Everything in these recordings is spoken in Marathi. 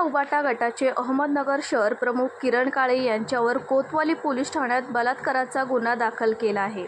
उबाटा गटाचे अहमदनगर शहर प्रमुख किरण काळे यांच्यावर कोतवाली पोलीस ठाण्यात बलात्काराचा गुन्हा दाखल केला आहे.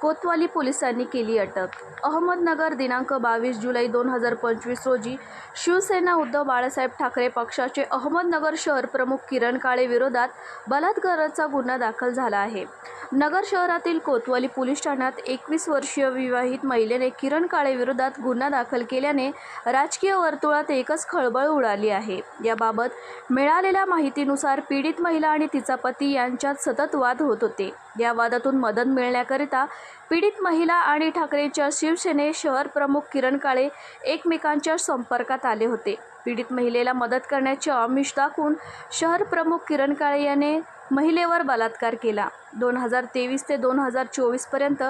कोतवाली पोलिसांनी केली अटक. अहमदनगर दिनांक बावीस जुलै दोन हजार पंचवीस रोजी शिवसेना उद्धव बाळासाहेब ठाकरे पक्षाचे अहमदनगर शहर प्रमुख किरण काळे विरोधात बलात्काराचा गुन्हा दाखल झाला आहे. नगर शहरातील कोतवाली पोलीस ठाण्यात एकवीस वर्षीय विवाहित महिलेने किरण काळे विरोधात गुन्हा दाखल केल्याने राजकीय वर्तुळात एकच खळबळ उडाली आहे. याबाबत मिळालेल्या माहितीनुसार पीडित महिला आणि तिचा पती यांच्यात सतत वाद होत होते. या वादातून मदत मिळण्याकरिता पीडित महिला आणि ठाकरेंच्या शिवसेने शहर प्रमुख किरण काळे एकमेकांच्या संपर्कात आले होते. पीडित महिलेला मदत करण्याचे आमिष दाखवून शहर प्रमुख किरण काळे याने महिलेवर बलात्कार केला. दोन हजार तेवीस ते दोन हजार चोवीसपर्यंत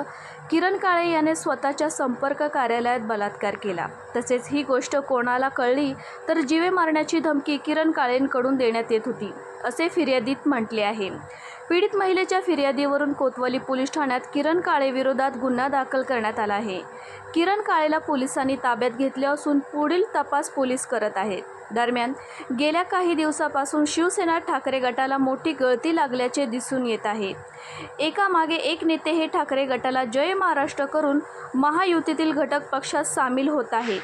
किरण काळे याने स्वतःच्या संपर्क कार्यालयात बलात्कार केला. तसेच ही गोष्ट कोणाला कळली तर जीवे मारण्याची धमकी किरण काळेंकडून देण्यात येत होती असे फिर्यादीत म्हटले आहे. पीडित महिलेच्या फिर्यादीवरून कोतवाली पोलीस ठाण्यात किरण काळेविरोधात गुन्हा दाखल करण्यात आला आहे. किरण काळेला पोलिसांनी ताब्यात घेतले असून पुढील तपास पोलीस करत आहेत. दरम्यान गेल्या काही दिवसापासून शिवसेना ठाकरे गटाला मोठी गळती लागल्याचे दिसून येत आहे. एकामागे एक नेते हे ठाकरे गटाला जय महाराष्ट्र करून महायुतीतील घटक पक्षात सामील होत आहेत.